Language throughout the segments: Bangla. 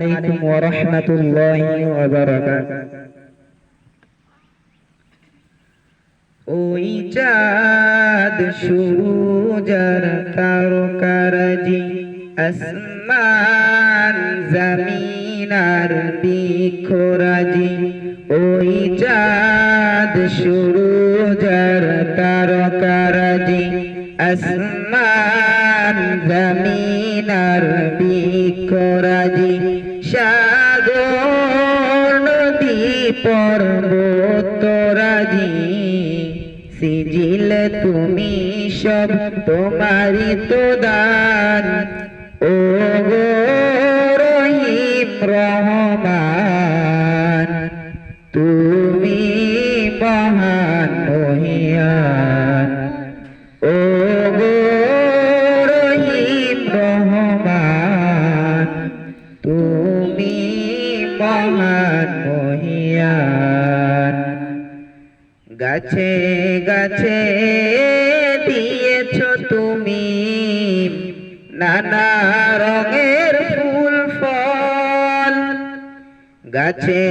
عليكم ورحمة الله وبركاته ওই চাঁদ সুরুজার তারকারাজি আসমান জমিনার বিখরাজি ওই চাঁদ সুরুজার তারকারাজি আসমান জমিনার বিখরাজি পর্বতরাজি সিজিল তুমি সব তোমারি তো দান। ও গো রহিম রহমান তুমি মহান মহিয়ান গাছে গাছে দিয়েছ তুমি নানা রঙের ফুল, ফল। গাছে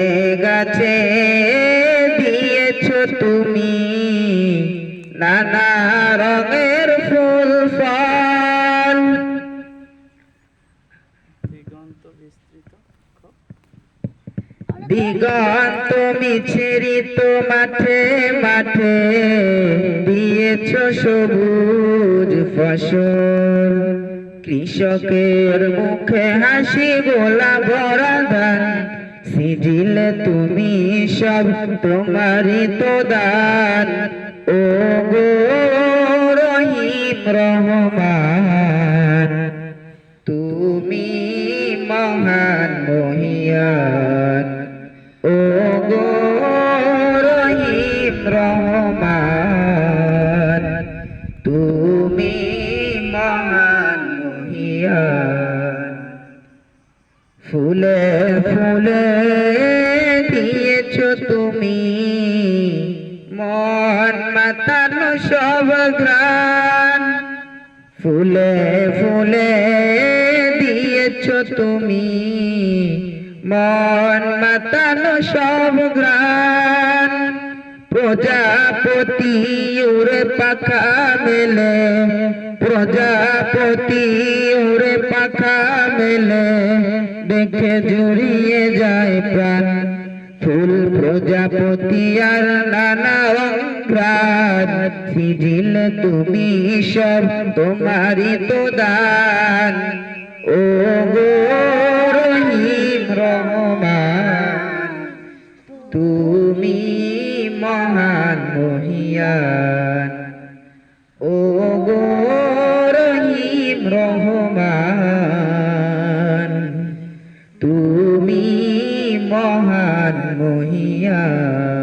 গাছে দিয়েছ তুমি নানা রঙের ফুল, ফল। দিগন্ত দিগন্ত মিছরিত মাঠে মাঠে দিয়েছ সবুজ ফসল। কৃষকের মুখে হাসি গোলা ভরা সিজিল তুমি সব, তোমারই তো দান। ও গো রহিম রহমান, তুমি মহান মহিয়ান রহমান তুমি মহান মহিয়ান। ফুলে ফুলে দিয়েছ তুমি মন মাতানো সব গ্রান ফুলে ফুলে দিয়েছ তুমি মন মাতানো সব গ্রান প্রজাপতি উড়ে পাখা মেলে। প্রজাপতি উড়ে পাখা মেলে। দেখে জুড়িয়ে যায় প্রাণ। ফুল প্রজাপতি আর নানা প্রাণ সিজিল তুমি সব, তোমারই তো দান। ও গো রহিম রহমান, তুমি মহান মহিয়ান। ও গো রহিম রহমান তুমি মহান মহিয়ান।